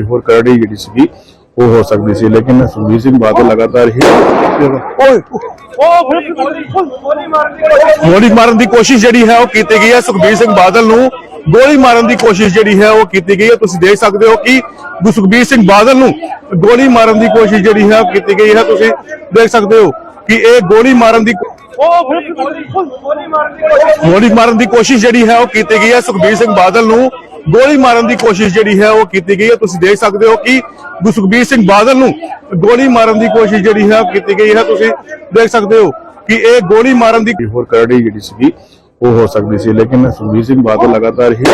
ਹੋਰ ਕਰੜੀ ਜਿਹੜੀ ਸੀਗੀ ਉਹ ਹੋ ਸਕਦੀ ਸੀ ਲੇਕਿਨ ਸੁਖਬੀਰ ਸਿੰਘ ਬਾਦਲ ਲਗਾਤਾਰ ਹੀ ਓਏ ਗੋਲੀ ਮਾਰਨ ਦੀ ਕੋਸ਼ਿਸ਼ ਜਿਹੜੀ ਹੈ ਉਹ ਕੀਤੀ ਗਈ ਹੈ। ਸੁਖਬੀਰ ਸਿੰਘ ਬਾਦਲ ਨੂੰ ਗੋਲੀ ਮਾਰਨ ਦੀ ਕੋਸ਼ਿਸ਼ ਜਿਹੜੀ ਹੈ ਉਹ ਕੀਤੀ ਗਈ ਹੈ। ਤੁਸੀਂ ਦੇਖ ਸਕਦੇ ਹੋ ਕਿ ਸੁਖਬੀਰ ਸਿੰਘ ਬਾਦਲ ਨੂੰ ਗੋਲੀ ਮਾਰਨ ਦੀ ਕੋਸ਼ਿਸ਼ ਜਿਹੜੀ ਹੈ ਉਹ ਕੀਤੀ ਗਈ ਹੈ। ਤੁਸੀਂ ਦੇਖ ਸਕਦੇ ਹੋ ਕਿ ਇਹ ਗੋਲੀ ਮਾਰਨ ਦੀ ਗੋਲੀ ਮਾਰਨ ਦੀ ਕੋਸ਼ਿਸ਼ ਜਿਹੜੀ ਹੈ ਉਹ ਕੀਤੀ ਗਈ ਹੈ। ਸੁਖਬੀਰ ਸਿੰਘ ਬਾਦਲ ਨੂੰ ਗੋਲੀ ਮਾਰਨ ਦੀ ਕੋਸ਼ਿਸ਼ ਜਿਹੜੀ ਹੈ ਉਹ ਕੀਤੀ ਗਈ ਹੈ। ਤੁਸੀਂ ਦੇਖ ਸਕਦੇ ਹੋ ਕਿ ਸੁਖਬੀਰ ਸਿੰਘ ਬਾਦਲ ਨੂੰ ਗੋਲੀ ਮਾਰਨ ਦੀ ਕੋਸ਼ਿਸ਼ ਜਿਹੜੀ ਹੈ ਕੀਤੀ ਗਈ ਹੈ। ਤੁਸੀਂ ਦੇਖ ਸਕਦੇ ਹੋ ਕਿ ਇਹ ਗੋਲੀ ਮਾਰਨ ਦੀ ਹੋਰ ਕਰੜੀ ਜਿਹੜੀ ਸੀਗੀ ਉਹ ਹੋ ਸਕਦੀ ਸੀ ਲੇਕਿਨ ਸੁਖਬੀਰ ਸਿੰਘ ਬਾਦਲ ਲਗਾਤਾਰ ਹੀ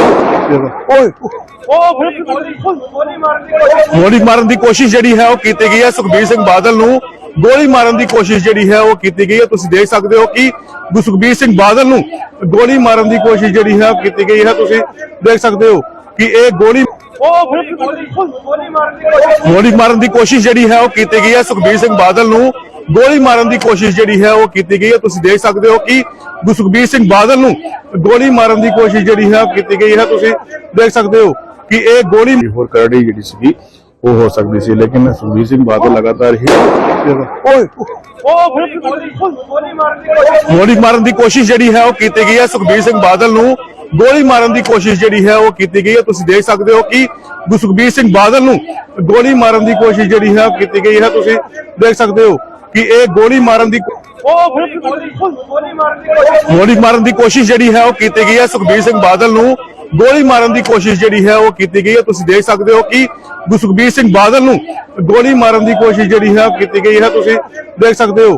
ਓਏ ਗੋਲੀ ਮਾਰਨ ਦੀ ਕੋਸ਼ਿਸ਼ ਜਿਹੜੀ ਹੈ ਉਹ ਕੀਤੀ ਗਈ ਹੈ। ਸੁਖਬੀਰ ਸਿੰਘ ਬਾਦਲ ਨੂੰ ਗੋਲੀ ਮਾਰਨ ਦੀ ਕੋਸ਼ਿਸ਼ ਜਿਹੜੀ ਹੈ ਉਹ ਕੀਤੀ ਗਈ ਹੈ। ਤੁਸੀਂ ਦੇਖ ਸਕਦੇ ਹੋ ਕਿ ਸੁਖਬੀਰ ਸਿੰਘ ਬਾਦਲ ਨੂੰ ਗੋਲੀ ਮਾਰਨ ਦੀ ਕੋਸ਼ਿਸ਼ ਜਿਹੜੀ ਹੈ ਕੀਤੀ ਗਈ ਹੈ। ਤੁਸੀਂ ਦੇਖ ਸਕਦੇ ਹੋ ਕਿ ਇਹ ਗੋਲੀ ਗੋਲੀ ਮਾਰਨ ਦੀ ਕੋਸ਼ਿਸ਼ ਜਿਹੜੀ ਹੈ ਉਹ ਕੀਤੀ ਗਈ ਹੈ। ਸੁਖਬੀਰ ਸਿੰਘ ਬਾਦਲ ਨੂੰ ਗੋਲੀ ਮਾਰਨ ਦੀ ਕੋਸ਼ਿਸ਼ ਜਿਹੜੀ ਹੈ ਉਹ ਕੀਤੀ ਗਈ ਹੈ। ਤੁਸੀਂ ਦੇਖ ਸਕਦੇ ਹੋ ਕਿ ਸੁਖਬੀਰ ਸਿੰਘ ਬਾਦਲ ਨੂੰ ਗੋਲੀ ਮਾਰਨ ਦੀ ਕੋਸ਼ਿਸ਼ ਜਿਹੜੀ ਹੈ ਉਹ ਕੀਤੀ ਗਈ ਹੈ। ਤੁਸੀਂ ਦੇਖ ਸਕਦੇ ਹੋ ਕਿ ਇਹ ਗੋਲੀ ਹੋਰ ਕਰੜੀ ਜਿਹੜੀ ਸੀਗੀ ਉਹ ਹੋ ਸਕਦੀ ਸੀ ਲੇਕਿਨ ਸੁਖਬੀਰ ਸਿੰਘ ਬਾਦਲ ਲਗਾਤਾਰ ਹੀ ਓਏ। ਗੋਲੀ ਮਾਰਨ ਦੀ ਕੋਸ਼ਿਸ਼ ਜਿਹੜੀ ਹੈ ਉਹ ਕੀਤੀ ਗਈ ਹੈ। ਸੁਖਬੀਰ ਸਿੰਘ ਬਾਦਲ ਨੂੰ ਗੋਲੀ ਮਾਰਨ ਦੀ ਕੋਸ਼ਿਸ਼ ਜਿਹੜੀ ਹੈ ਉਹ ਕੀਤੀ ਗਈ ਹੈ। ਤੁਸੀਂ ਦੇਖ ਸਕਦੇ ਹੋ ਕਿ ਸੁਖਬੀਰ ਸਿੰਘ ਬਾਦਲ ਨੂੰ ਗੋਲੀ ਮਾਰਨ ਦੀ ਕੋਸ਼ਿਸ਼ ਜਿਹੜੀ ਹੈ ਉਹ ਕੀਤੀ ਗਈ ਹੈ। ਤੁਸੀਂ ਦੇਖ ਸਕਦੇ ਹੋ ਕਿ ਇਹ ਗੋਲੀ ਮਾਰਨ ਦੀ ਗੋਲੀ ਮਾਰਨ ਦੀ ਕੋਸ਼ਿਸ਼ ਜਿਹੜੀ ਹੈ ਉਹ ਕੀਤੀ ਗਈ ਹੈ। ਸੁਖਬੀਰ ਸਿੰਘ ਬਾਦਲ ਨੂੰ ਗੋਲੀ ਮਾਰਨ ਦੀ ਕੋਸ਼ਿਸ਼ ਜਿਹੜੀ ਹੈ ਉਹ ਕੀਤੀ ਗਈ ਹੈ। ਤੁਸੀਂ ਦੇਖ ਸਕਦੇ ਹੋ ਕਿ ਸੁਖਬੀਰ ਸਿੰਘ ਬਾਦਲ ਨੂੰ ਗੋਲੀ ਮਾਰਨ ਦੀ ਕੋਸ਼ਿਸ਼ ਜਿਹੜੀ ਹੈ ਉਹ ਕੀਤੀ ਗਈ ਹੈ। ਤੁਸੀਂ ਦੇਖ ਸਕਦੇ ਹੋ